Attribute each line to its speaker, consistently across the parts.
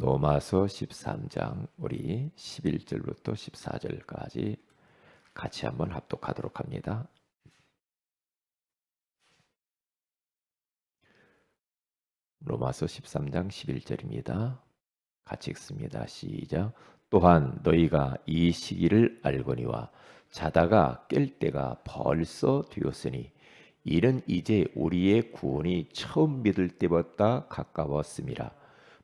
Speaker 1: 로마서 13장 우리 11절부터 14절까지 같이 한번 합독하도록 합니다. 로마서 13장 11절입니다. 같이 읽습니다. 시작. 또한 너희가 이 시기를 알거니와 자다가 깰 때가 벌써 되었으니 이는 이제 우리의 구원이 처음 믿을 때보다 가까웠음이라.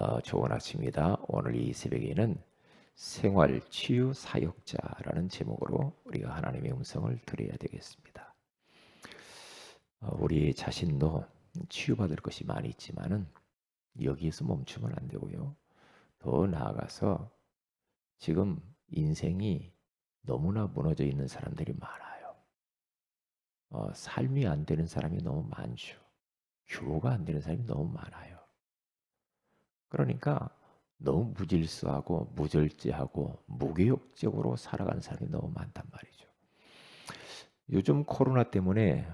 Speaker 1: 어, 좋은 아침입니다. 오늘 이 새벽에는 생활 치유 사역자라는 제목으로 우리가 하나님의 음성을 들어야 되겠습니다. 어, 우리 자신도 치유받을 것이 많이 있지만은 여기에서 멈추면 안 되고요. 더 나아가서 지금 인생이 너무나 무너져 있는 사람들이 많아요. 어, 삶이 안 되는 사람이 너무 많죠. 규모가 안 되는 사람이 너무 많아요. 그러니까 너무 무질서하고 무절제하고 무교육적으로 살아가는 사람이 너무 많단 말이죠. 요즘 코로나 때문에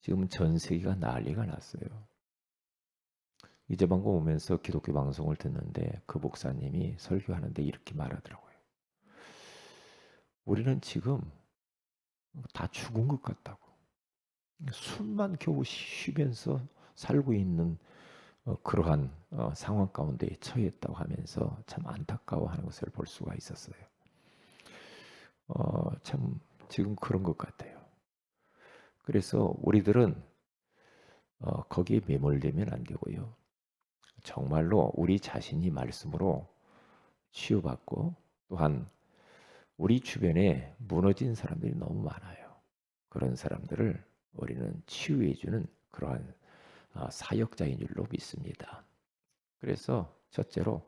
Speaker 1: 지금 전 세계가 난리가 났어요. 이제 방금 오면서 기독교 방송을 듣는데 그 목사님이 설교하는데 이렇게 말하더라고요. 우리는 지금 다 죽은 것 같다고. 숨만 겨우 쉬면서 살고 있는 어, 그러한 어, 상황 가운데 처했다고 하면서 참 안타까워하는 것을 볼 수가 있었어요. 어, 참 지금 그런 것 같아요. 그래서 우리들은 어, 거기에 매몰되면 안 되고요. 정말로 우리 자신이 말씀으로 치유받고 또한 우리 주변에 무너진 사람들이 너무 많아요. 그런 사람들을 우리는 치유해주는 그러한 아, 사역자인 줄로 믿습니다. 그래서 첫째로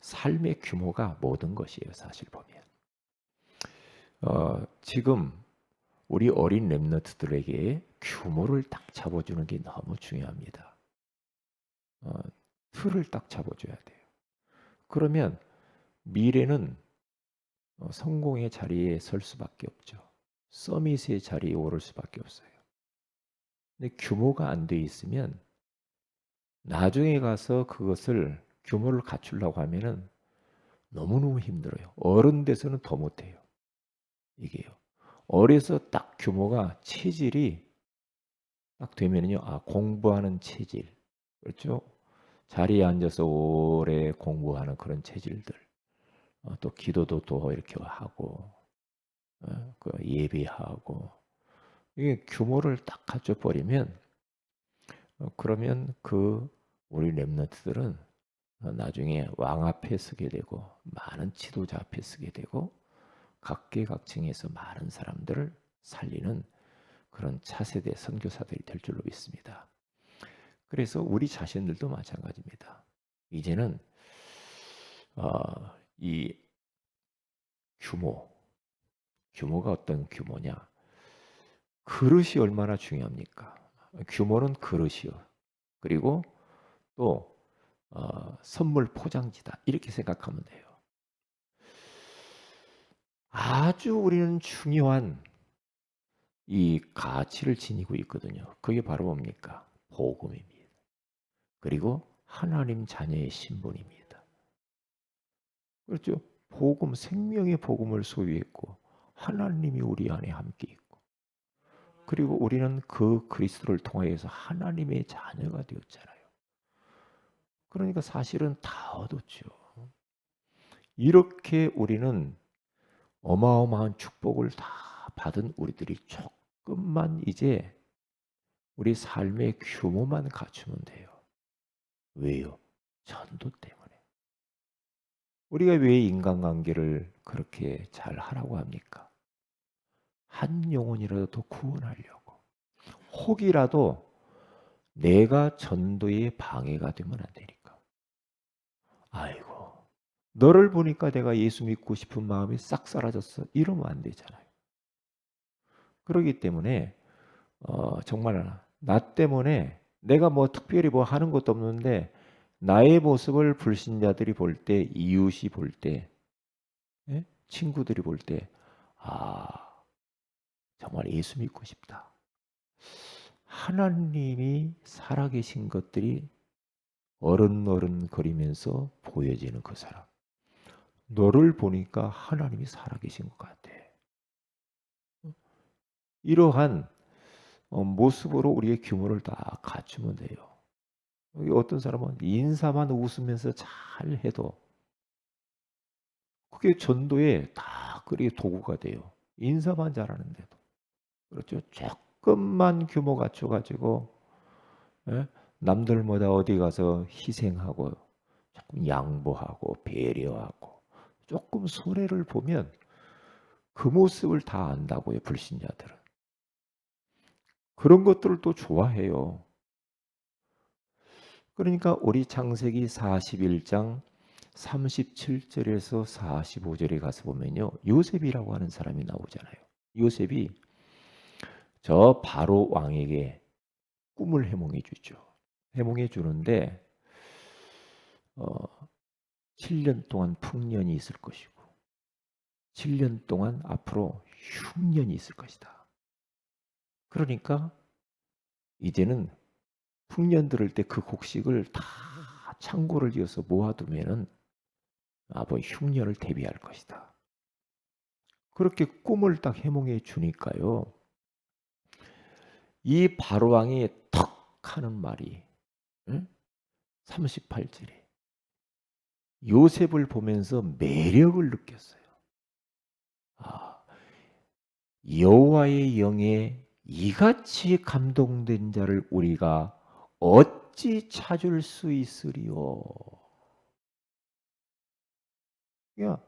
Speaker 1: 삶의 규모가 모든 것이에요. 사실 보면 어, 지금 우리 어린 랩너트들에게 규모를 딱 잡아주는 게 너무 중요합니다. 어, 틀을 딱 잡아줘야 돼요. 그러면 미래는 어, 성공의 자리에 설 수밖에 없죠. 서밋의 자리에 오를 수밖에 없어요. 근데 규모가 안 돼 있으면 나중에 가서 그것을 규모를 갖추려고 하면은 너무너무 힘들어요. 어른 돼서는 더 못해요. 이게요. 어려서 딱 규모가 체질이 딱 되면은요. 아, 공부하는 체질. 그렇죠? 자리에 앉아서 오래 공부하는 그런 체질들. 어, 또 기도도 또 이렇게 하고 어, 그 예배하고 이게 규모를 딱 갖춰 버리면 어, 그러면 그 우리 렘너트들은 나중에 왕 앞에 서게 되고 많은 지도자 앞에 서게 되고 각계각층에서 많은 사람들을 살리는 그런 차세대 선교사들이 될 줄로 믿습니다. 그래서 우리 자신들도 마찬가지입니다. 이제는 어, 이 규모, 규모가 어떤 규모냐? 그릇이 얼마나 중요합니까? 규모는 그릇이요. 그리고 또 어, 선물 포장지다 이렇게 생각하면 돼요. 아주 우리는 중요한 이 가치를 지니고 있거든요. 그게 바로 뭡니까? 복음입니다. 그리고 하나님 자녀의 신분입니다. 그렇죠? 복음, 생명의 복음을 소유했고 하나님이 우리 안에 함께 있고 그리고 우리는 그 그리스도를 통하여서 하나님의 자녀가 되었잖아요. 그러니까 사실은 다 얻었죠. 이렇게 우리는 어마어마한 축복을 다 받은 우리들이 조금만 이제 우리 삶의 규모만 갖추면 돼요. 왜요? 전도 때문에. 우리가 왜 인간관계를 그렇게 잘 하라고 합니까? 한 영혼이라도 더 구원하려고. 혹이라도 내가 전도에 방해가 되면 안 되니까. 아이고, 너를 보니까 내가 예수 믿고 싶은 마음이 싹 사라졌어. 이러면 안 되잖아요. 그러기 때문에 어, 정말 나 때문에 내가 뭐 특별히 뭐 하는 것도 없는데 나의 모습을 불신자들이 볼 때, 이웃이 볼 때, 예? 친구들이 볼 때, 아, 정말 예수 믿고 싶다. 하나님이 살아계신 것들이 어른어른 거리면서 보여지는 그 사람. 너를 보니까 하나님이 살아계신 것 같아. 이러한 어, 모습으로 우리의 규모를 다 갖추면 돼요. 어떤 사람은 인사만 웃으면서 잘 해도 그게 전도에 다 그리 도구가 돼요. 인사만 잘하는데도. 그렇죠. 조금만 규모 갖춰가지고 예? 남들보다 어디 가서 희생하고 조금 양보하고 배려하고 조금 손해를 보면 그 모습을 다 안다고요. 불신자들은. 그런 것들을 또 좋아해요. 그러니까 우리 창세기 41장 37절에서 45절에 가서 보면요. 요셉이라고 하는 사람이 나오잖아요. 요셉이 저 바로 왕에게 꿈을 해몽해 주죠. 해몽해 주는데 어, 7년 동안 풍년이 있을 것이고 7년 동안 앞으로 흉년이 있을 것이다. 그러니까 이제는 풍년 들을 때 그 곡식을 다 창고를 지어서 모아두면은 아버 흉년을 대비할 것이다. 그렇게 꿈을 딱 해몽해 주니까요. 이 바로왕이 턱 하는 말이 응? 38절에 요셉을 보면서 매력을 느꼈어요. 아, 여호와의 영에 이같이 감동된 자를 우리가 어찌 찾을 수 있으리요? 야,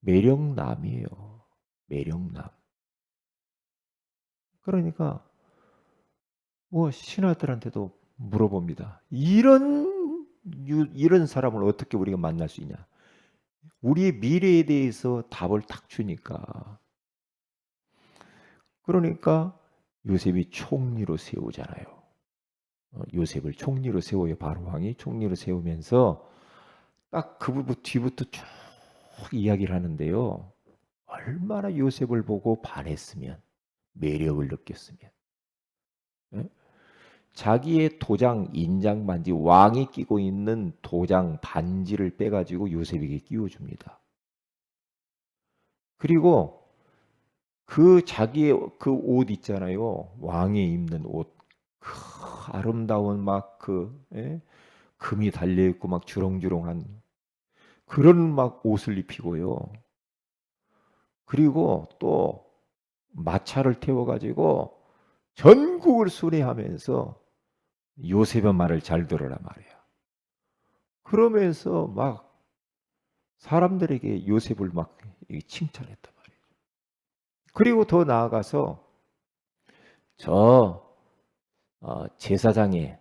Speaker 1: 매력남이에요. 매력남. 그러니까 뭐 신하들한테도 물어봅니다. 이런 이런 사람을 어떻게 우리가 만날 수 있냐? 우리의 미래에 대해서 답을 딱 주니까. 그러니까 요셉이 총리로 세우잖아요. 어, 요셉을 총리로 세워요. 바로 왕이 총리로 세우면서 딱 그 부분 뒤부터 쭉 이야기를 하는데요. 얼마나 요셉을 보고 반했으면 매력을 느꼈으면 예? 자기의 도장 인장 반지 왕이 끼고 있는 도장 반지를 빼가지고 요셉에게 끼워줍니다. 그리고 그 자기의 그 옷 있잖아요. 왕이 입는 옷. 그 아름다운 막그 예? 금이 달려 있고 막 주렁주렁한 그런 막 옷을 입히고요. 그리고 또 마차를 태워 가지고 전국을 순회하면서 요셉의 말을 잘 들으라 말이야. 그러면서 막 사람들에게 요셉을 막 칭찬했단 말이에요. 그리고 더 나아가서 저 어, 제사장의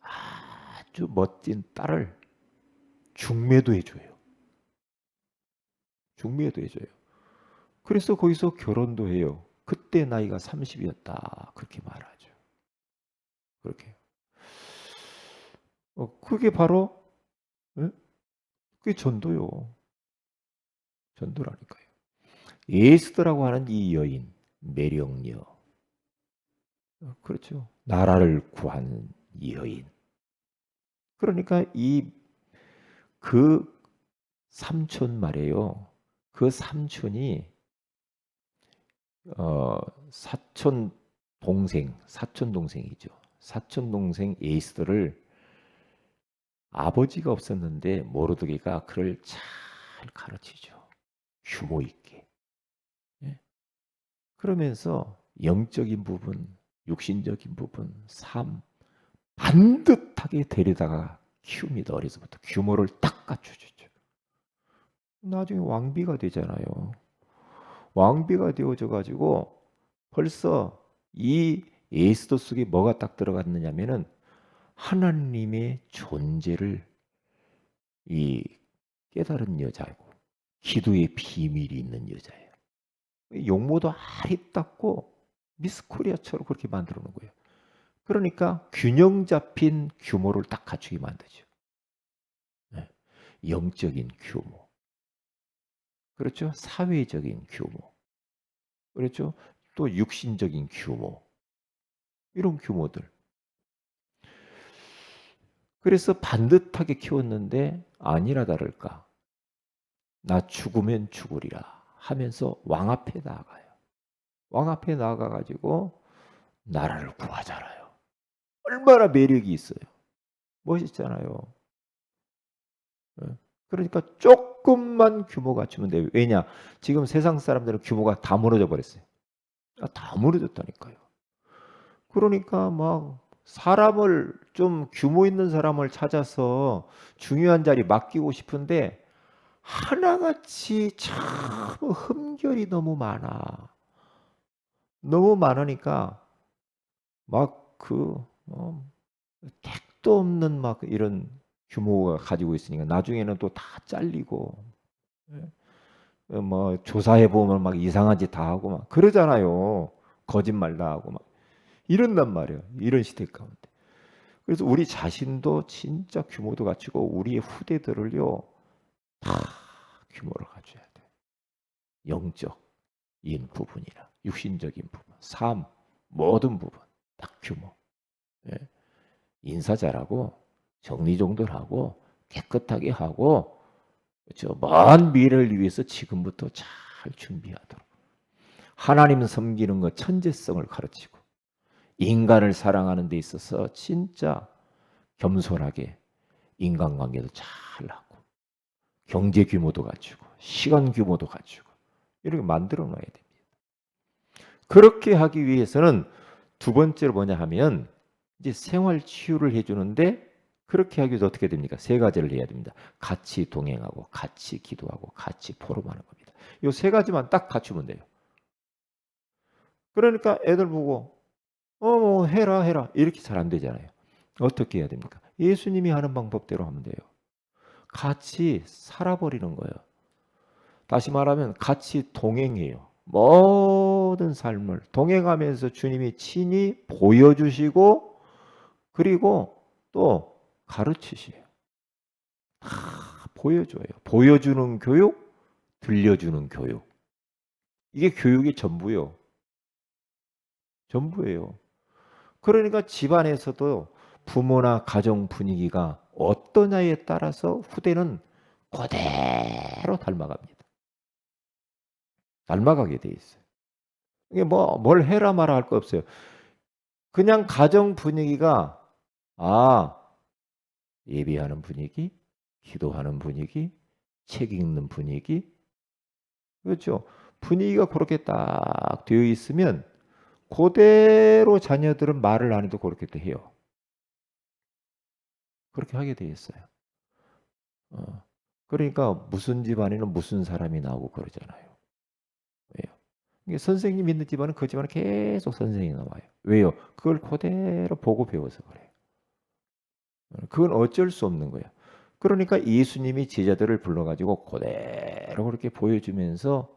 Speaker 1: 아주 멋진 딸을 중매도 해줘요. 중매도 해줘요. 그래서 거기서 결혼도 해요. 그때 나이가 30이었다. 그렇게 말하죠. 그렇게. 어, 그게 바로, 예? 그게 전도요. 전도라니까요. 예스더라고 하는 이 여인, 매력녀. 어, 그렇죠. 나라를 구하는 이 여인. 그러니까 이 그 삼촌 말이에요. 그 삼촌이 어, 사촌 동생, 사촌 동생이죠. 사촌 동생 에이스들을 아버지가 없었는데 모르드게가 그를 잘 가르치죠. 규모 있게. 예? 그러면서 영적인 부분, 육신적인 부분, 삶 반듯하게 데려다가 키웁니다. 어려서부터 규모를 딱 갖춰주죠. 나중에 왕비가 되잖아요. 왕비가 되어져 가지고 벌써 이 에스더 속에 뭐가 딱 들어갔느냐면은 하나님의 존재를 이 깨달은 여자고 기도의 비밀이 있는 여자예요. 용모도 아리답고 미스 코리아처럼 그렇게 만들어 놓은 거예요. 그러니까 균형 잡힌 규모를 딱 갖추게 만들죠. 네. 영적인 규모. 그렇죠? 사회적인 규모. 그렇죠? 또 육신적인 규모. 이런 규모들. 그래서 반듯하게 키웠는데 아니라 다를까. 나 죽으면 죽으리라 하면서 왕 앞에 나가요. 왕 앞에 나가가지고 나라를 구하잖아요. 얼마나 매력이 있어요. 멋있잖아요. 예. 그러니까 조금만 규모 갖추면 돼요. 왜냐? 지금 세상 사람들은 규모가 다 무너져 버렸어요. 아, 다 무너졌다니까요. 그러니까 막 사람을 좀 규모 있는 사람을 찾아서 중요한 자리 맡기고 싶은데 하나같이 참 흠결이 너무 많아. 너무 많으니까 막그 어, 택도 없는 막 이런 규모가 가지고 있으니까 나중에는 또 다 잘리고 예. 뭐 조사해 보면 막 이상한 짓 다 하고 막 그러잖아요. 거짓말 다 하고 막 이런단 말이에요. 이런 시대 가운데. 그래서 우리 자신도 진짜 규모도 갖추고 우리의 후대들을요 다 규모를 가져야 돼. 영적인 부분이나 육신적인 부분, 삶 모든 부분 딱 규모. 예. 인사 잘하고 정리정돈하고 깨끗하게 하고 그렇죠. 먼 미래를 위해서 지금부터 잘 준비하도록 하나님 섬기는 것 천재성을 가르치고 인간을 사랑하는 데 있어서 진짜 겸손하게 인간관계도 잘 하고 경제 규모도 갖추고 시간 규모도 갖추고 이렇게 만들어 놔야 됩니다. 그렇게 하기 위해서는 두 번째로 뭐냐 하면 이제 생활 치유를 해주는데 그렇게 하기 위해서 어떻게 됩니까? 세 가지를 해야 됩니다. 같이 동행하고, 같이 기도하고, 같이 포럼하는 겁니다. 이 세 가지만 딱 갖추면 돼요. 그러니까 애들 보고, 어, 뭐 해라, 해라. 이렇게 잘 안 되잖아요. 어떻게 해야 됩니까? 예수님이 하는 방법대로 하면 돼요. 같이 살아버리는 거예요. 다시 말하면 같이 동행해요. 모든 삶을 동행하면서 주님이 친히 보여주시고 그리고 또 가르치시요. 다 보여줘요. 보여주는 교육, 들려주는 교육. 이게 교육의 전부요. 전부예요. 그러니까 집안에서도 부모나 가정 분위기가 어떠냐에 따라서 후대는 그대로 닮아갑니다. 닮아가게 돼 있어요. 이게 뭐 뭘 해라 마라 할 거 없어요. 그냥 가정 분위기가 아, 예배하는 분위기, 기도하는 분위기, 책 읽는 분위기. 그렇죠? 분위기가 그렇게 딱 되어 있으면 그대로 자녀들은 말을 안 해도 그렇게 해요. 그렇게 하게 돼 있어요. 어. 그러니까 무슨 집안에는 무슨 사람이 나오고 그러잖아요. 왜요? 선생님 있는 집안은 그 집안은 계속 선생님이 나와요. 왜요? 그걸 그대로 보고 배워서 그래요. 그건 어쩔 수 없는 거예요. 그러니까 예수님이 제자들을 불러가지고 그대로 그렇게 보여주면서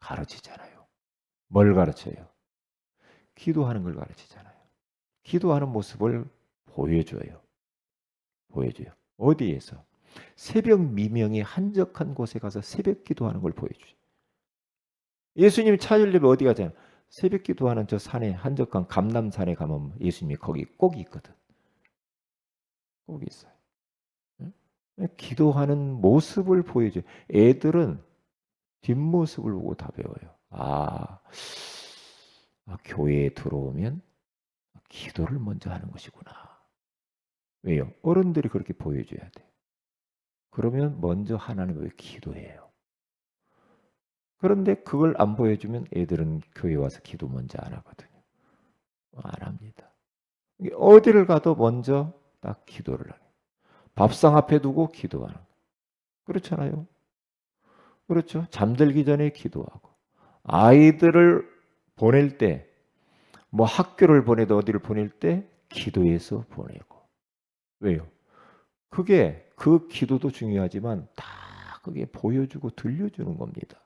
Speaker 1: 가르치잖아요. 뭘 가르쳐요? 기도하는 걸 가르치잖아요. 기도하는 모습을 보여줘요. 보여줘요. 어디에서? 새벽 미명의 한적한 곳에 가서 새벽 기도하는 걸 보여주죠. 예수님이 찾으려면 어디 가잖아요. 새벽 기도하는 저 산에 한적한 감남산에 가면 예수님이 거기 꼭 있거든. 꼭 있어요. 기도하는 모습을 보여줘요. 애들은 뒷모습을 보고 다 배워요. 아, 아, 교회에 들어오면 기도를 먼저 하는 것이구나. 왜요? 어른들이 그렇게 보여줘야 돼. 그러면 먼저 하나님을 기도해요. 그런데 그걸 안 보여주면 애들은 교회 와서 기도 먼저 안 하거든요. 안 합니다. 어디를 가도 먼저 딱 기도를 하는 밥상 앞에 두고 기도하는 그렇잖아요. 그렇죠. 잠들기 전에 기도하고 아이들을 보낼 때 뭐 학교를 보내도 어디를 보낼 때 기도해서 보내고 왜요? 그게 그 기도도 중요하지만 다 그게 보여주고 들려주는 겁니다.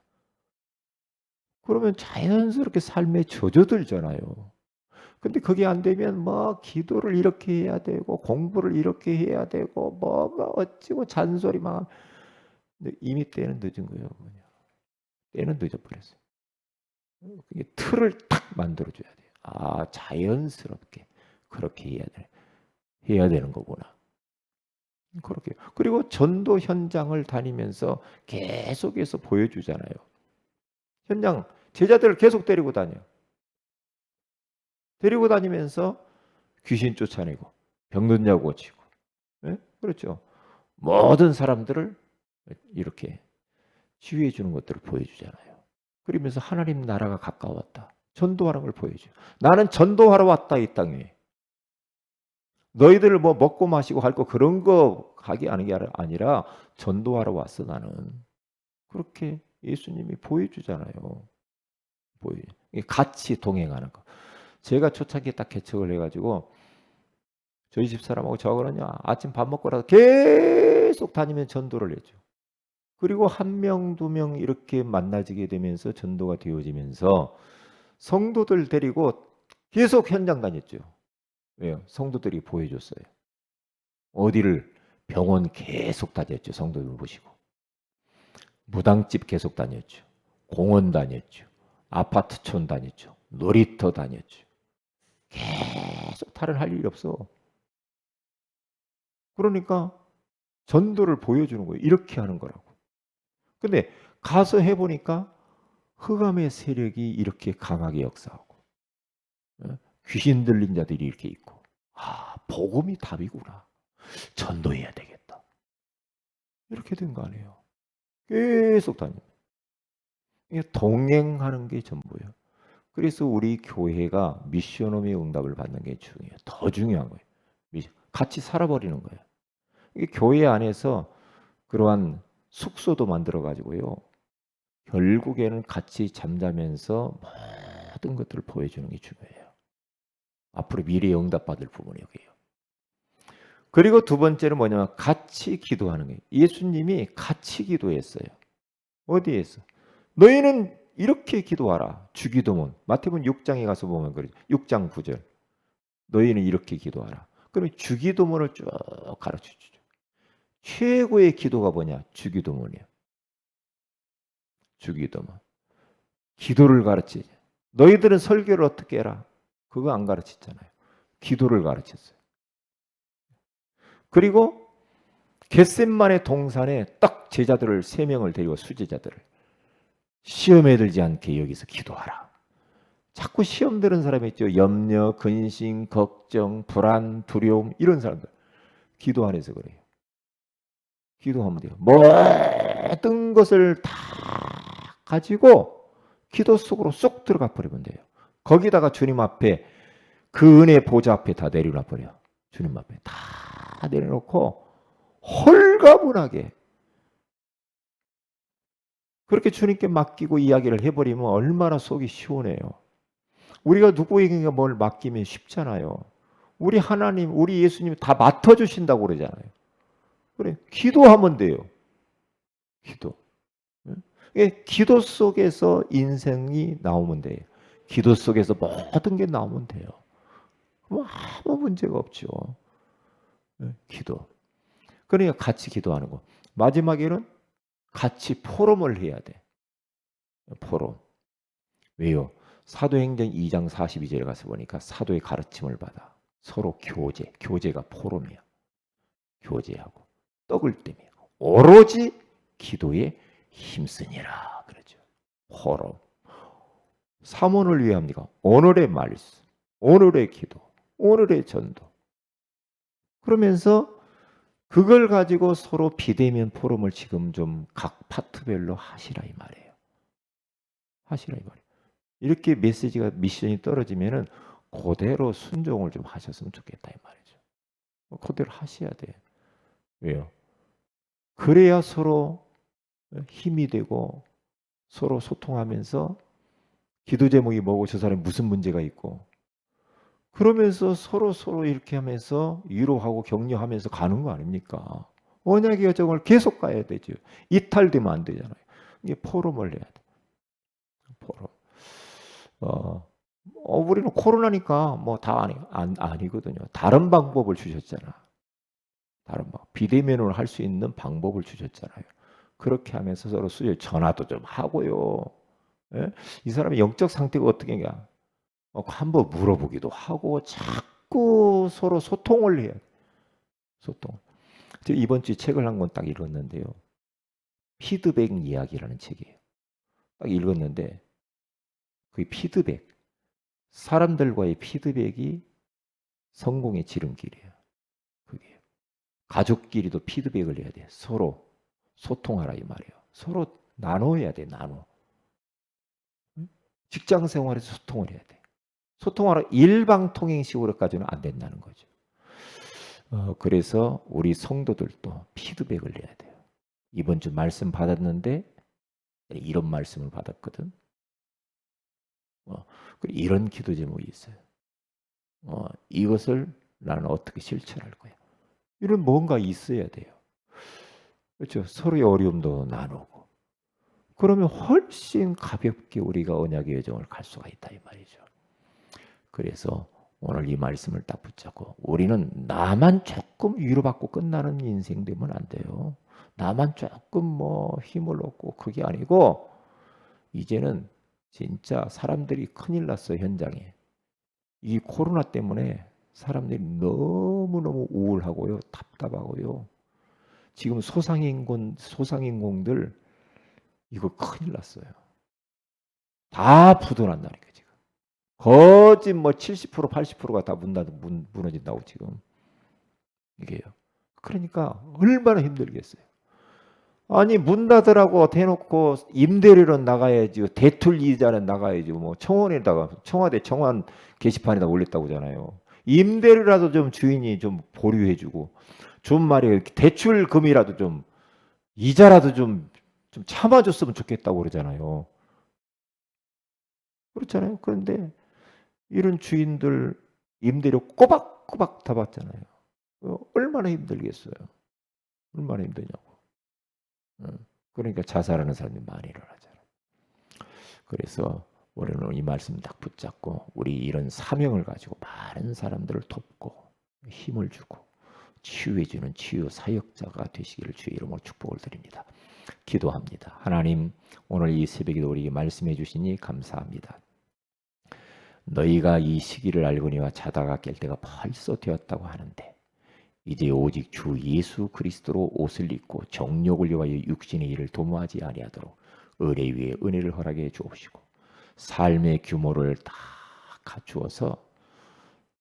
Speaker 1: 그러면 자연스럽게 삶에 젖어들잖아요. 근데 그게 안 되면 뭐 기도를 이렇게 해야 되고 공부를 이렇게 해야 되고 뭐가 어찌고 잔소리만 근데 이미 때는 늦은 거예요. 때는 늦어버렸어요. 그게 틀을 탁 만들어줘야 돼요. 아 자연스럽게 그렇게 해야 돼 해야 되는 거구나. 그렇게 그리고 전도 현장을 다니면서 계속해서 보여주잖아요. 현장 제자들을 계속 데리고 다녀. 데리고 다니면서 귀신 쫓아내고 병든 자 고치고, 예? 그렇죠. 모든 사람들을 이렇게 치유해 주는 것들을 보여주잖아요. 그러면서 하나님 나라가 가까웠다. 전도하는 걸 보여줘. 나는 전도하러 왔다 이 땅에. 너희들 뭐 먹고 마시고 할 거 그런 거 하게 하는 게 아니라 전도하러 왔어 나는. 그렇게 예수님이 보여주잖아요. 보여. 같이 동행하는 거. 제가 초창기에 딱 개척을 해가지고 저희 집 사람하고 저거는요 아침 밥 먹고라도 계속 다니면 전도를 했죠. 그리고 한 명, 두 명 이렇게 만나지게 되면서 전도가 되어지면서 성도들 데리고 계속 현장 다녔죠. 왜요? 성도들이 보여줬어요. 어디를 병원 계속 다녔죠. 성도들 보시고. 무당집 계속 다녔죠. 공원 다녔죠. 아파트촌 다녔죠. 놀이터 다녔죠. 계속 다른 할 일이 없어. 그러니까 전도를 보여주는 거예요. 이렇게 하는 거라고. 근데 가서 해보니까 흑암의 세력이 이렇게 강하게 역사하고 어? 귀신 들린 자들이 이렇게 있고 아 복음이 답이구나. 전도해야 되겠다. 이렇게 된 거 아니에요. 계속 다닙니다. 동행하는 게 전부예요. 그래서 우리 교회가 미션홈의 응답을 받는 게 중요해요. 더 중요한 거예요. 같이 살아버리는 거예요. 이 교회 안에서 그러한 숙소도 만들어 가지고요. 결국에는 같이 잠자면서 모든 것들을 보여주는 게 중요해요. 앞으로 미래에 응답받을 부분이 여기에요. 그리고 두 번째는 뭐냐면 같이 기도하는 거예요. 예수님이 같이 기도했어요. 어디에서? 너희는 이렇게 기도하라. 주기도문. 마태복음 6장에 가서 보면 그러죠. 6장 9절. 너희는 이렇게 기도하라. 그러면 주기도문을 쭉 가르쳐 주죠. 최고의 기도가 뭐냐? 주기도문이야. 주기도문. 기도를 가르치지. 너희들은 설교를 어떻게 해라? 그거 안 가르쳤잖아요. 기도를 가르쳤어요. 그리고 겟셋만의 동산에 딱 제자들을 세 명을 데리고 수제자들을 시험에 들지 않게 여기서 기도하라. 자꾸 시험 드는 사람이 있죠. 염려, 근심, 걱정, 불안, 두려움 이런 사람들 기도 안에서 그래요. 기도하면 돼요. 모든 것을 다 가지고 기도 속으로 쏙 들어가 버리면 돼요. 거기다가 주님 앞에 그 은혜 보좌 앞에 다 내려놔 버려. 주님 앞에 다 내려놓고 홀가분하게 그렇게 주님께 맡기고 이야기를 해버리면 얼마나 속이 시원해요. 우리가 누구에게 뭘 맡기면 쉽잖아요. 우리 하나님, 우리 예수님 다 맡아주신다고 그러잖아요. 그래, 기도하면 돼요. 기도. 예? 기도 속에서 인생이 나오면 돼요. 기도 속에서 모든 게 나오면 돼요. 뭐 아무 문제가 없죠. 예? 기도. 그러니까 같이 기도하는 거. 마지막에는 같이 포럼을 해야 돼. 포럼. 왜요? 사도행전 2장 42절에 가서 보니까 사도의 가르침을 받아. 서로 교제. 교제가 포럼이야. 교제하고 떡을 떼며 오로지 기도에 힘쓰니라 그러죠. 포럼. 사원을 위해 합니까? 오늘의 말씀, 오늘의 기도, 오늘의 전도. 그러면서 그걸 가지고 서로 비대면 포럼을 지금 좀 각 파트별로 하시라 이 말이에요. 하시라 이 말이에요. 이렇게 메시지가 미션이 떨어지면은 그대로 순종을 좀 하셨으면 좋겠다 이 말이죠. 그대로 하셔야 돼. 왜요? 그래야 서로 힘이 되고 서로 소통하면서 기도 제목이 뭐고 저 사람이 무슨 문제가 있고 그러면서 서로 서로 이렇게 하면서 위로하고 격려하면서 가는 거 아닙니까? 언약의 여정을 계속 가야 되죠. 이탈되면 안 되잖아요. 이게 포럼을 해야 돼. 포럼. 어, 어, 우리는 코로나니까 뭐 다 아니, 안, 아니거든요. 다른 방법을 주셨잖아. 다른 방 비대면으로 할 수 있는 방법을 주셨잖아요. 그렇게 하면서 서로 수요 전화도 좀 하고요. 예? 이 사람의 영적 상태가 어떻게냐? 어, 한번 물어보기도 하고 자꾸 서로 소통을 해야 돼. 소통. 제가 이번 주에 책을 한 권 딱 읽었는데요. 피드백 이야기라는 책이에요. 딱 읽었는데 그 피드백 사람들과의 피드백이 성공의 지름길이에요. 가족끼리도 피드백을 해야 돼. 서로 소통하라 이 말이에요. 서로 나눠야 돼. 나눠. 직장 생활에서 소통을 해야 돼. 소통하라 일방통행식으로까지는 안 된다는 거죠. 어, 그래서 우리 성도들도 피드백을 내야 돼요. 이번 주 말씀 받았는데 이런 말씀을 받았거든. 어, 이런 기도 제목이 있어요. 어, 이것을 나는 어떻게 실천할 거야. 이런 뭔가 있어야 돼요. 그렇죠. 서로의 어려움도 나누고. 그러면 훨씬 가볍게 우리가 언약의 여정을 갈 수가 있다 이 말이죠. 그래서 오늘 이 말씀을 딱 붙잡고 우리는 나만 조금 위로받고 끝나는 인생 되면 안 돼요. 나만 조금 뭐 힘을 얻고 그게 아니고 이제는 진짜 사람들이 큰일 났어 현장에. 이 코로나 때문에 사람들이 너무너무 우울하고요. 답답하고요. 지금 소상인공 소상인공들 이거 큰일 났어요. 다 부도난다니까 지금. 거짓 뭐 70% 80%가 다 문, 문, 무너진다고 지금. 이게요. 그러니까 얼마나 힘들겠어요. 아니 문 닫으라고 대놓고 임대료로 나가야지 대출 이자는 나가야지 뭐 청원에다가 청와대 청원 게시판에다 올렸다고 하잖아요. 임대료라도 좀 주인이 좀 보류해주고 좀 말이에요 대출금이라도 좀 이자라도 좀, 좀 참아줬으면 좋겠다고 그러잖아요. 그렇잖아요. 그런데 이런 주인들 임대료 꼬박꼬박 다 받잖아요. 어, 얼마나 힘들겠어요. 얼마나 힘드냐고. 그러니까 자살하는 사람이 많이 일어나잖아요. 그래서 우리는 이 말씀 딱 붙잡고 우리 이런 사명을 가지고 많은 사람들을 돕고 힘을 주고 치유해 주는 치유 사역자가 되시기를 주의 이름으로 축복을 드립니다. 기도합니다. 하나님 오늘 이 새벽에도 우리에게 말씀해 주시니 감사합니다. 너희가 이 시기를 알고니와 자다가 깰 때가 벌써 되었다고 하는데 이제 오직 주 예수 그리스도로 옷을 입고 정욕을 위하여 육신의 일을 도모하지 아니하도록 은혜 위에 은혜를 허락해 주옵시고 삶의 규모를 다 갖추어서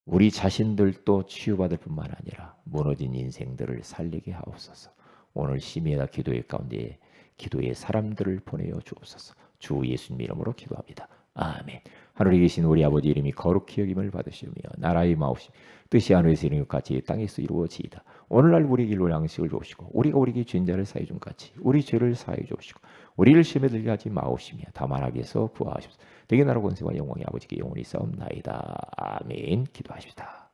Speaker 1: 우리 자신들도 치유받을 뿐만 아니라 무너진 인생들을 살리게 하옵소서. 오늘 심의다 기도의 가운데 기도의 사람들을 보내어 주옵소서. 주 예수님 이름으로 기도합니다. 아멘. 하늘에 계신 우리 아버지 이름이 거룩히 여김을 받으시며 나라의 마옵시 뜻이 하늘에서 이룬 것 같이 땅에서 이루어지이다. 오늘날 우리 길로 양식을 주옵시고 우리가 우리에게 죄인자를 사해 준 같이 우리 죄를 사해 주옵시고 우리를 시험에 들게 하지 마옵시며 다만 악에서 구하옵소서. 되게 나라 권세와 영광이 아버지께 영원히 싸움 나이다. 아멘. 기도하십시다.